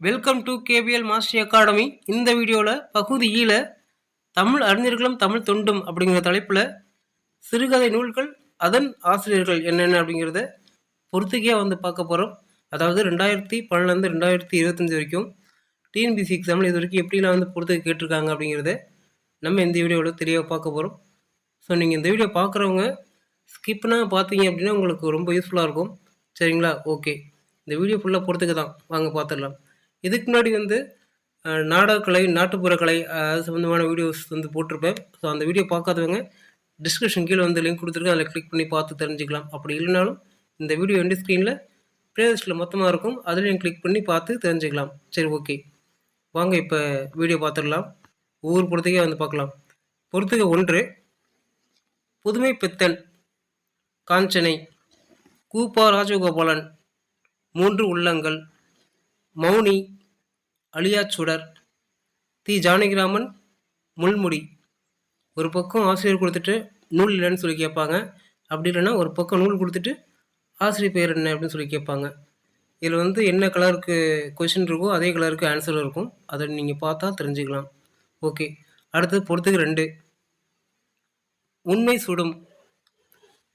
Welcome to KPL master academy இந்த வீடியோவில் பகுதியில் தமிழ் அறிஞர்களும் தமிழ் தொண்டும் அப்படிங்கிற தலைப்பில் சிறுகதை நூல்கள் அதன் ஆசிரியர்கள் என்னென்ன அப்படிங்கிறத பொறுத்துக்கே வந்து பார்க்க போகிறோம் அதாவது ரெண்டாயிரத்தி பன்னெண்டுலேருந்து ரெண்டாயிரத்தி இருபத்தஞ்சி வரைக்கும் டிஎன்பிசி எக்ஸாமில் இது வரைக்கும் எப்படிலாம் வந்து பொறுத்து கேட்டிருக்காங்க அப்படிங்கிறத நம்ம இந்த வீடியோவில் தெளிவாக பார்க்க போகிறோம் ஸோ நீங்கள் இந்த வீடியோ பார்க்குறவங்க ஸ்கிப்னா பார்த்தீங்க அப்படின்னா உங்களுக்கு ரொம்ப யூஸ்ஃபுல்லாக இருக்கும். சரிங்களா? ஓகே இந்த வீடியோ ஃபுல்லாக பொறுத்துக்க தான். வாங்க பார்த்துடலாம். இதுக்கு முன்னாடி வந்து நாடகக்கலை நாட்டுப்புற கலை அது சம்மந்தமான வீடியோஸ் வந்து போட்டிருப்பேன். ஸோ அந்த வீடியோ பார்க்காதவங்க டிஸ்கிரிப்ஷன் கீழே வந்து லிங்க் கொடுத்துருக்கேன். அதில் கிளிக் பண்ணி பார்த்து தெரிஞ்சுக்கலாம். அப்படி இல்லைனாலும் இந்த வீடியோ எண்டு ஸ்க்ரீனில் ப்ளேலிஸ்ட்டில் மொத்தமாக இருக்கும். அதுலேயும் கிளிக் பண்ணி பார்த்து தெரிஞ்சுக்கலாம். சரி ஓகே வாங்க இப்போ வீடியோ பார்த்துடலாம். ஒவ்வொரு பொறுத்துக்கே வந்து பார்க்கலாம். பொறுத்துக ஒன்று புதுமை பித்தன் காஞ்சனை கூப்பா ராஜகோபாலன் மூன்று உள்ளங்கள் மௌனி அழியாச்சுடர் தி ஜானகிராமன் முள்முடி. ஒரு பக்கம் ஆசிரியர் கொடுத்துட்டு நூல் இல்லைன்னு சொல்லி கேட்பாங்க. அப்படி இல்லைன்னா ஒரு பக்கம் நூல் கொடுத்துட்டு ஆசிரியர் பேர் என்ன அப்படின்னு சொல்லி கேட்பாங்க. இதில் வந்து என்ன கலருக்கு கொஷின் இருக்கோ அதே கலருக்கு ஆன்சர் இருக்கும். அதை நீங்கள் பார்த்தா தெரிஞ்சுக்கலாம். ஓகே அடுத்தது பொறுத்துக்கு ரெண்டு. உண்மை சுடும்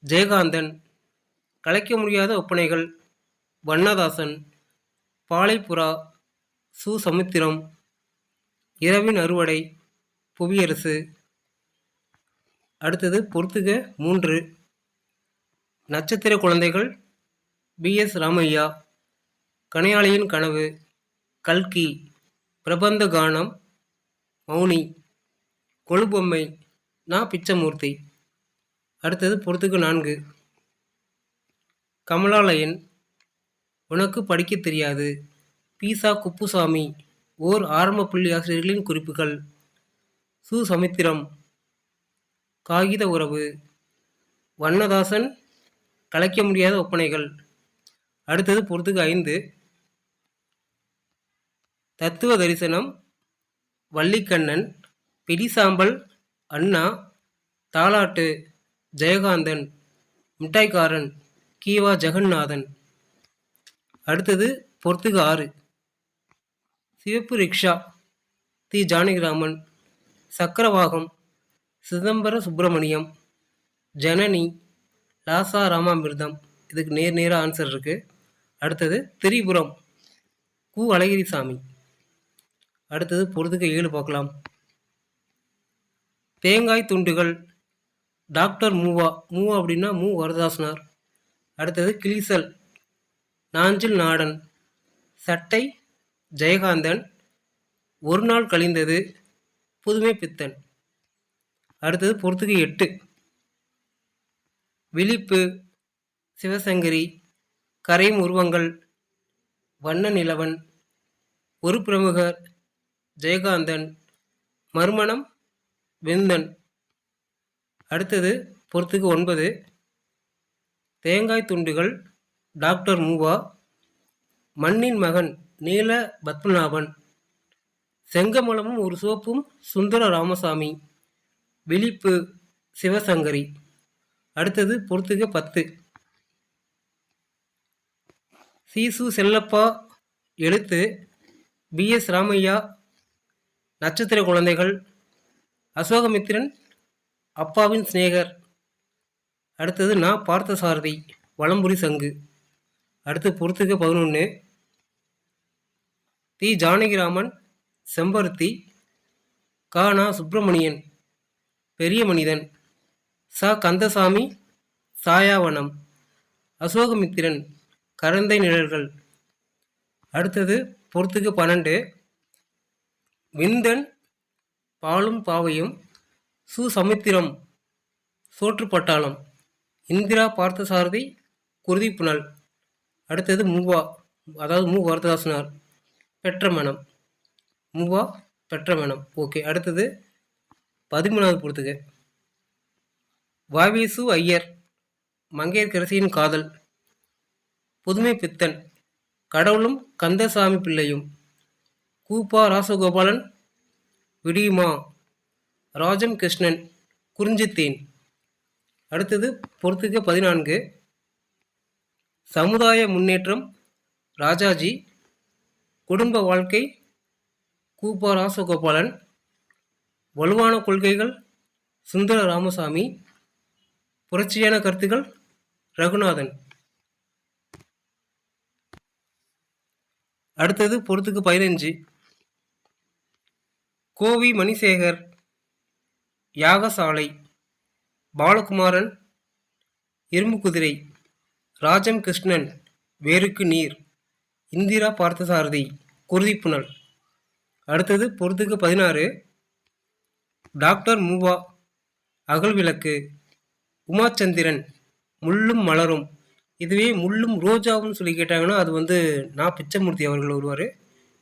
ஜெயகாந்தன் கலைக்க முடியாத ஒப்பனைகள் வண்ணதாசன் பாலைப்புறா சுசமுத்திரம் இரவின் அறுவடை புவியரசு. அடுத்தது பொறுத்துக மூன்று. நட்சத்திர குழந்தைகள் பிஎஸ் ராமையா. கனையாளியின் கனவு கல்கி பிரபந்த கானம் மௌனி கொழுபொம்மை நா. பிச்சமூர்த்தி. அடுத்தது பொறுத்துக்கு நான்கு. கமலாலயன் உனக்கு படிக்க தெரியாது. பீசா குப்புசாமி ஓர் ஆரம்ப பள்ளி ஆசிரியர்களின் குறிப்புகள். சு. சமுத்திரம் காகித உறவு. வண்ணதாசன் கலைக்க முடியாத ஒப்பனைகள். அடுத்தது பொறுத்துக்கு ஐந்து. தத்துவ தரிசனம் வள்ளிக்கண்ணன் பிடிசாம்பல் அண்ணா தாலாட்டு ஜெயகாந்தன் மிட்டாய்க்காரன் கீவா ஜெகநாதன். அடுத்தது பொறுத்துக்கு ஆறு சிவப்பு ரிக்ஷா. தி ஜானகிராமன். சக்கரவாகம். சிதம்பர சுப்பிரமணியம். ஜனனி. லாசா ராமாமிர்தம். இதுக்கு நேர் நேராக ஆன்சர் இருக்குது அடுத்தது திரிபுரம். கு. அழகிரிசாமி. அடுத்தது பொறுத்துக்கு ஏழு பார்க்கலாம். தேங்காய் துண்டுகள். டாக்டர் மூவா. மூவா அப்படின்னா மு. வரதாசனார். அடுத்தது கிளிசல். நாஞ்சில் நாடன். சட்டை ஜெயகாந்தன். ஒரு நாள் கழிந்தது புதுமை பித்தன். அடுத்தது பொறுத்துக்கு எட்டு. விழிப்பு சிவசங்கரி கரையும் உருவங்கள் வண்ண நிலவன் ஒரு பிரமுகர் ஜெயகாந்தன் மறுமணம் வெந்தன். அடுத்தது பொறுத்துக்கு ஒன்பது. தேங்காய் துண்டுகள் டாக்டர் மூவா மண்ணின் மகன் நீல பத்மநாபன் செங்கமலமும் ஒரு சோப்பும் சுந்தர ராமசாமி விழிப்பு சிவசங்கரி. அடுத்தது பொறுத்துக பத்து. சீசு செல்லப்பா எழுத்து பிஎஸ் ராமையா நட்சத்திர குழந்தைகள் அசோகமித்திரன் அப்பாவின் சிநேகர். அடுத்தது நான் பார்த்தசாரதி வலம்புரி சங்கு. அடுத்து பொறுத்துக்க பதினொன்று தி ஜானகிராமன் செம்பருத்தி கானா சுப்பிரமணியன் பெரிய மனிதன். ச. கந்தசாமி சாயாவனம். அசோகமித்திரன் கரந்தை நிழல்கள். அடுத்தது பொறுத்துக்கு பன்னெண்டு. விந்தன் பாலும் பாவையும் சு சமுத்திரம் சோற்றுப்பட்டாளம். இந்திரா பார்த்தசாரதி குருதிப்புணல் அடுத்தது மூவா அதாவது மு வரததாசனார் பெற்ற மனம். மூவா பெற்ற மனம். ஓகே அடுத்தது பதிமூணாவது பொறுத்துக. வாவிசு ஐயர் மங்கையர்கரசியின் காதல். புதுமை பித்தன் கடவுளும் கந்தசாமி பிள்ளையும். கூப்பா ராசகோபாலன் விடியுமா. ராஜம் கிருஷ்ணன் குறிஞ்சித்தேன். அடுத்தது பொறுத்துக்க பதினான்கு. சமுதாய முன்னேற்றம் ராஜாஜி குடும்ப வாழ்க்கை கூப்பா ராசகோபாலன் வலுவான கொள்கைகள் சுந்தர ராமசாமி புரட்சியான கருத்துக்கள் ரகுநாதன். அடுத்தது பொறுத்துக்கு பதினஞ்சு. கோவி மணிசேகர் யாகசாலை பாலகுமாரன் இரும்புக்குதிரை குதிரை ராஜம் கிருஷ்ணன் வேருக்கு நீர் இந்திரா பார்த்தசாரதி குருதிப்புணல் அடுத்தது பொறுத்துக்கு பதினாறு டாக்டர் மூவா அகல் விளக்கு உமாச்சந்திரன் முள்ளும் மலரும். இதுவே முள்ளும் ரோஜாவும் சொல்லி கேட்டாங்கன்னா அது வந்து நான் பிச்சைமூர்த்தி அவர்கள் வருவார்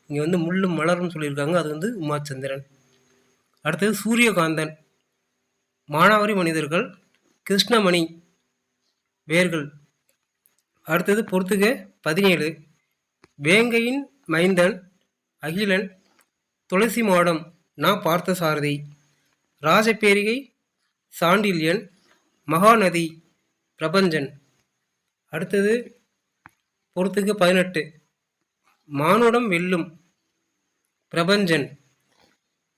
இங்கே வந்து முள்ளும் மலரும் சொல்லியிருக்காங்க அது வந்து உமாச்சந்திரன். அடுத்தது சூரியகாந்தன் மானாவரி மனிதர்கள் கிருஷ்ணமணி வேர்கள். அடுத்தது பொறுத்துக பதினேழு. வேங்கையின் மைந்தன் அகிலன் துளசி மாடம் நா பார்த்தசாரதி. ராஜபேரிகை சாண்டில்யன் மகாநதி பிரபஞ்சன். அடுத்தது பொறுத்துக்கு பதினெட்டு. மானுடம் வெல்லும் பிரபஞ்சன்.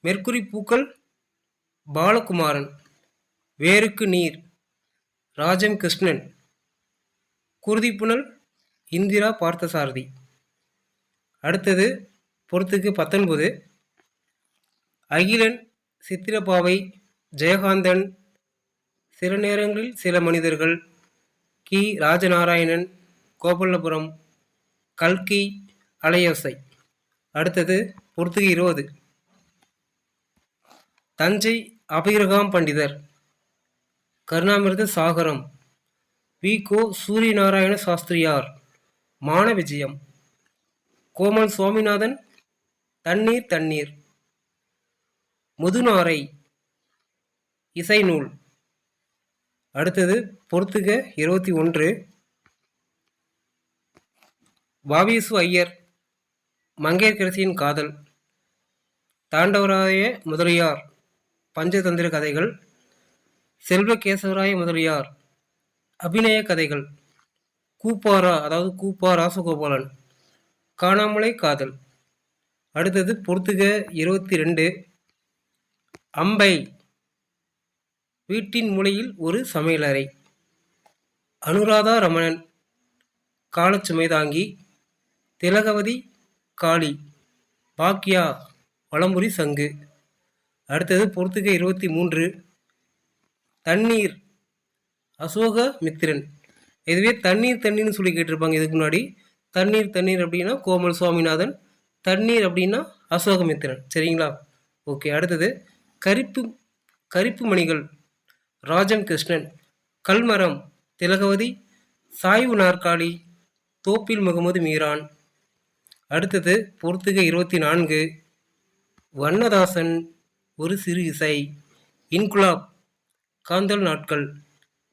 மெர்க்குரி பூக்கள் பாலகுமாரன். வேருக்கு நீர் ராஜம் கிருஷ்ணன். குருதிப்புணல் இந்திரா பார்த்தசாரதி. அடுத்தது பொறுத்துக்கு பத்தொன்பது அகிலன் சித்திரப்பாவை ஜெயகாந்தன் சில நேரங்களில் சில மனிதர்கள் கி. ராஜநாராயணன் கோபல்லபுரம் கல்கி அலையோசை. அடுத்தது பொறுத்துக்கு இருபது தஞ்சை அபிரகாம் பண்டிதர் கருணாமிர்த சாகரம். வி. கோ. சூரியநாராயண சாஸ்திரியார். மான விஜயம். கோமல் சுவாமிநாதன். தண்ணீர் தண்ணீர். முதுநாரை. இசை நூல் அடுத்தது பொறுத்துக இருபத்தி ஒன்று. வாவிசு ஐயர். மங்கையர்கரசியின் காதல். தாண்டவராய முதலியார். பஞ்சதந்திர கதைகள். செல்வகேசவராய முதலியார். அபிநய கதைகள். கூப்பாரா அதாவது கூப்பா ராசகோபாலன். காணாமலை காதல். அடுத்தது பொறுத்துக இருபத்தி ரெண்டு அம்பை. வீட்டின் மூலையில் ஒரு சமையலறை. அனுராதா ரமணன். காலச்சுமை தாங்கி. திலகவதி காளி. பாக்கியா வளம்புரி சங்கு. அடுத்தது பொறுத்துக இருபத்தி மூன்று தண்ணீர். அசோக மித்திரன். இதுவே தண்ணீர் தண்ணீர்னு சொல்லி கேட்டிருப்பாங்க இதுக்கு முன்னாடி. தண்ணீர் தண்ணீர் அப்படின்னா கோமல் சுவாமிநாதன். தண்ணீர் அப்படின்னா அசோகமித்திரன் சரிங்களா? ஓகே அடுத்தது கரிப்பு கரிப்பு மணிகள். ராஜம் கிருஷ்ணன் கல்மரம் திலகவதி சாய்வு நாற்காலி தோப்பில் முகமது மீரான். அடுத்தது பொறுத்துக இருபத்தி நான்கு. வண்ணதாசன் ஒரு சிறு இசை. இன்குலாப் காந்தல் நாட்கள்.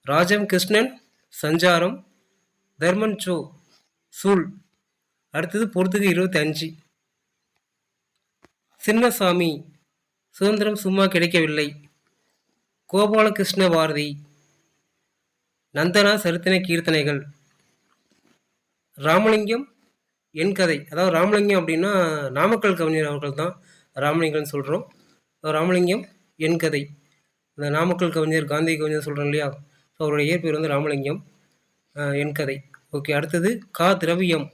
ராஜம் கிருஷ்ணன் சஞ்சாரம் தர்மன் சோ சூல். அடுத்தது பொறுத்துக இருபத்தி அஞ்சு சின்னசாமி சுதந்திரம் சும்மா கிடைக்கவில்லை. கோபாலகிருஷ்ண பாரதி நந்தனா சரித்தன கீர்த்தனைகள். ராமலிங்கம் என் கதை. அதாவது ராமலிங்கம் அப்படின்னா நாமக்கல் கவிஞர் அவர்கள் தான் ராமலிங்கம்னு சொல்கிறோம் ராமலிங்கம் என் கதை. இந்த நாமக்கல் கவிஞர் காந்தி கவிஞர் சொல்கிறோம் இல்லையா? அவருடைய இயற்பெயர் வந்து ராமலிங்கம் என் கதை. ஓகே அடுத்தது கா திரவியம்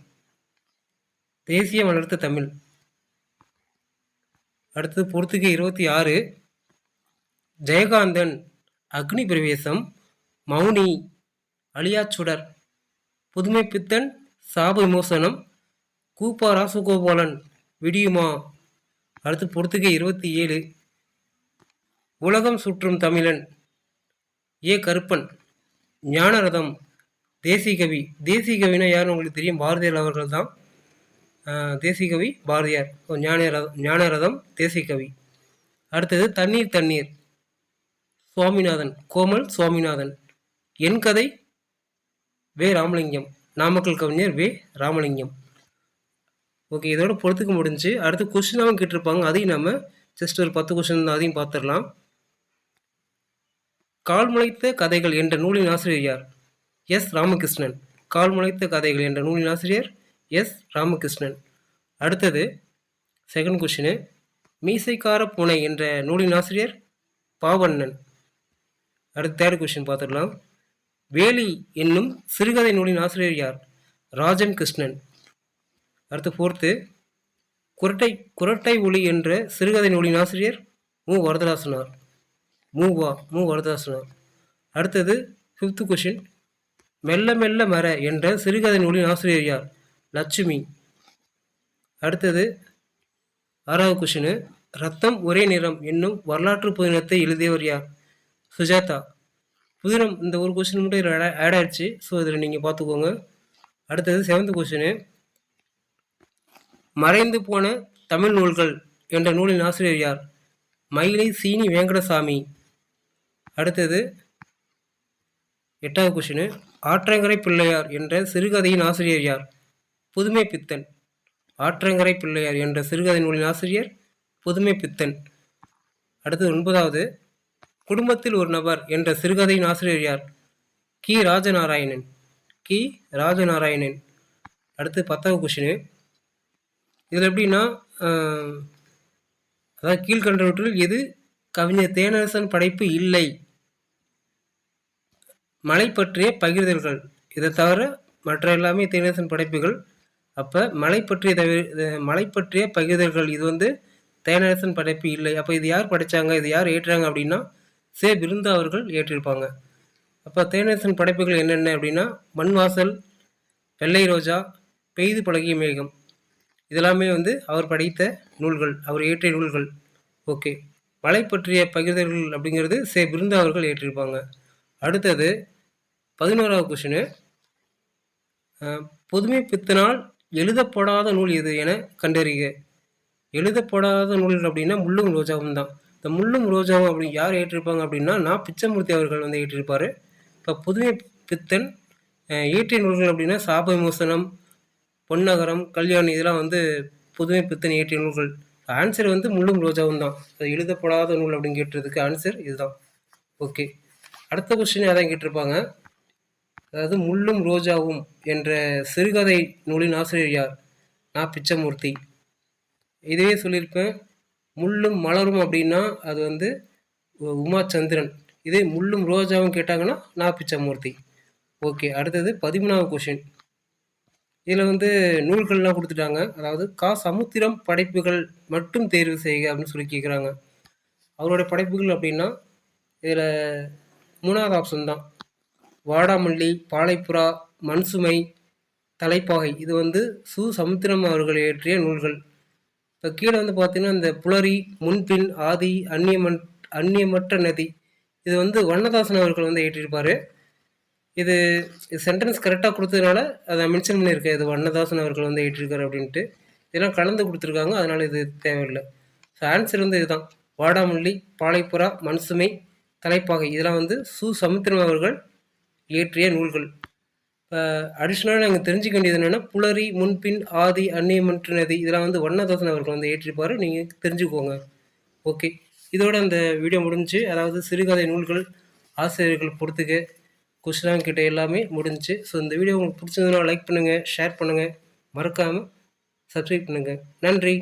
தேசிய வளர்த்த தமிழ். அடுத்தது பொறுத்துக்கு இருபத்தி ஆறு ஜெயகாந்தன் அக்னி பிரவேசம் மௌனி அழியாச்சுடர் புதுமை பித்தன் சாப விமோசனம் கூப்பா ராசகோபாலன் விடியுமா. அடுத்து பொறுத்துக்கு இருபத்தி ஏழு உலகம் சுற்றும் தமிழன். ஏ. கருப்பன் ஞானரதம் தேசிகவி. தேசிகவினா யாருன்னு உங்களுக்கு தெரியும்? பாரதியார் அவர்கள் தான் தேசிகவி பாரதியார். ஞானரதம் ஞானரதம் தேசிகவி. அடுத்தது தண்ணீர் தண்ணீர். சுவாமிநாதன் கோமல் சுவாமிநாதன். என் கதை வே. ராமலிங்கம். நாமக்கல் கவிஞர் வே. ராமலிங்கம். ஓகே இதோட பொறுத்துக்க முடிஞ்சு அடுத்து கொஸ்டினாகவும் கேட்டிருப்பாங்க. அதையும் நம்ம ஜஸ்ட் ஒரு பத்து கொஸ்டின் அதையும் பார்த்துடலாம். கால் முளைத்த கதைகள் என்ற நூலின் ஆசிரியர் யார்? எஸ். ராமகிருஷ்ணன். கால் முளைத்த கதைகள் என்ற நூலின் ஆசிரியர் எஸ். ராமகிருஷ்ணன். அடுத்தது செகண்ட் கொஷினு மீசைக்கார பூனை என்ற நூலின் ஆசிரியர் பாவண்ணன். அடுத்த தேர்ட் கொஷின் பார்த்துடலாம். வேலி என்னும் சிறுகதை நூலின் ஆசிரியர் யார்? ராஜன் கிருஷ்ணன். அடுத்து ஃபோர்த்து குரட்டை குரட்டை ஒளி என்ற சிறுகதை நூலின் ஆசிரியர் மு. வரதராசனார். மூவா மு வரதாசனம் அடுத்தது ஃபிஃப்த்து கொஷின் மெல்ல மெல்ல மர என்ற சிறுகதை நூலின் ஆசிரியர் யார்? லட்சுமி. அடுத்தது ஆறாவது கொஷினு ரத்தம் ஒரே நிறம் என்னும் வரலாற்று புதினத்தை எழுதியவர் யார்? சுஜாதா. புதினம் இந்த ஒரு கொஷின் மட்டும் ஆட் ஆயிடுச்சு. ஸோ இதில் நீங்கள் பார்த்துக்கோங்க. அடுத்தது செவன்த் கொஷினு மறைந்து போன தமிழ் நூல்கள் என்ற நூலின் ஆசிரியர் யார்? மயிலை சீனி வேங்கடசாமி. அடுத்தது எட்டாவது கொஷினு ஆற்றங்கரை பிள்ளையார் என்ற சிறுகதையின் ஆசிரியர் யார்? புதுமை பித்தன். ஆற்றங்கரை பிள்ளையார் என்ற சிறுகதை நூலின் ஆசிரியர் புதுமை பித்தன். அடுத்தது ஒன்பதாவது குடும்பத்தில் ஒரு நபர் என்ற சிறுகதையின் ஆசிரியர் யார்? கி. ராஜநாராயணன். கி. ராஜநாராயணன். அடுத்து பத்தாவது கொஷினு இதில் எப்படின்னா அதாவது கீழ்கண்டவற்றில் எது கவிஞர் தேனரசன் படைப்பு இல்லை? மலை பற்றிய பகிர்தல்கள். இதை தவிர மற்ற எல்லாமே தேனேசன் படைப்புகள். அப்போ மலை பற்றிய தவிர மலை பற்றிய பகிர்தல்கள். இது வந்து தேனரசன் படைப்பு இல்லை. அப்போ இது யார் படைச்சாங்க? இது யார் ஏற்றுறாங்க அப்படின்னா சே. பிருந்தா அவர்கள் ஏற்றிருப்பாங்க. அப்போ தேனரசன் படைப்புகள் என்னென்ன அப்படின்னா மண் வாசல் வெள்ளை ரோஜா பெய்து பழகிய மேகம். இதெல்லாமே வந்து அவர் படைத்த நூல்கள். அவர் இயற்றிய நூல்கள். ஓகே. மலை பற்றிய பகிர்தல்கள் அப்படிங்கிறது சே. பிருந்தா அவர்கள் ஏற்றிருப்பாங்க. அடுத்தது பதினோராவது கொஷினு புதுமை பித்தனால் எழுதப்படாத நூல் எது என கண்டறிக. எழுதப்படாத நூல்கள் அப்படின்னா முள்ளும் ரோஜாவும் தான். இந்த முள்ளும் ரோஜாவும் அப்படி யார் ஏற்றிருப்பாங்க அப்படின்னா நான் பிச்சமூர்த்தி அவர்கள் வந்து ஏற்றிருப்பார். இப்போ புதுமை பித்தன் இயற்றிய நூல்கள் அப்படின்னா சாப விமோசனம் பொன்னகரம் கல்யாணி இதெல்லாம் வந்து புதுமை பித்தன் இயற்றிய நூல்கள். ஆன்சர் வந்து முள்ளும் ரோஜாவும் தான். அது எழுதப்படாத நூல் அப்படின்னு கேட்டதுக்கு ஆன்சர் இதுதான். ஓகே அடுத்த கொஸ்டின் அதான் கேட்டிருப்பாங்க? அதாவது முள்ளும் ரோஜாவும் என்ற சிறுகதை நூலின் ஆசிரியர் யார்? நான் பிச்சமூர்த்தி. இதுவே சொல்லியிருப்பேன். முள்ளும் மலரும் அப்படின்னா அது வந்து உமாச்சந்திரன். இதே முள்ளும் ரோஜாவும் கேட்டாங்கன்னா நான் பிச்சமூர்த்தி. ஓகே அடுத்தது பதிமூணாவது கொஷின் இதில் வந்து நூல்கள்லாம் கொடுத்துட்டாங்க. அதாவது கா. சமுத்திரம் படைப்புகள் மட்டும் தேர்வு செய்க அப்படின்னு சொல்லி கேட்குறாங்க அவரோட படைப்புகள் அப்படின்னா இதில் மூணாவது ஆப்ஷன் தான். வாடாமல்லி பாலைப்புறா மண்சுமை தலைப்பாகை. இது வந்து சு சமுத்திரம் அவர்கள் இயற்றிய நூல்கள். இப்போ கீழே வந்து பார்த்தீங்கன்னா இந்த புலரி முன்பின் ஆதி அந்நியமன் அந்நியமற்ற நதி. இது வந்து வண்ணதாசன் அவர்கள் வந்து இயற்றியிருப்பார். இது சென்டென்ஸ் கரெக்டாக கொடுத்ததுனால அதை மென்ஷன் பண்ணியிருக்கேன். இது வண்ணதாசன் அவர்கள் வந்து இயற்றிருக்காரு அப்படின்ட்டு. இதெல்லாம் கலந்து கொடுத்துருக்காங்க. அதனால் இது தேவையில்லை. ஸோ ஆன்சர் வந்து இதுதான். வாடாமல்லி பாலைப்புறா மண்சுமை தலைப்பாகை இதெல்லாம் வந்து சு. சமுத்திரம் அவர்கள் இயற்றிய நூல்கள். இப்போ அடிஷ்னலாக நாங்கள் தெரிஞ்சுக்க வேண்டியது என்னென்னா புலரி முன்பின் ஆதி அந்நியமற்ற நதி இதெல்லாம் வந்து வண்ணதாசன் அவர்கள் வந்து ஏற்றிருப்பார் நீங்கள் தெரிஞ்சுக்கோங்க. ஓகே. இதோட அந்த வீடியோ முடிஞ்சு அதாவது சிறுகதை நூல்கள் ஆசிரியர்கள் பொறுத்துக்க கொஸ்டின் கிட்ட எல்லாமே முடிஞ்சுச்சு ஸோ இந்த வீடியோ உங்களுக்கு பிடிச்சதுன்னா லைக் பண்ணுங்கள் ஷேர் பண்ணுங்கள் மறக்காமல் சப்ஸ்கிரைப் பண்ணுங்கள் நன்றி.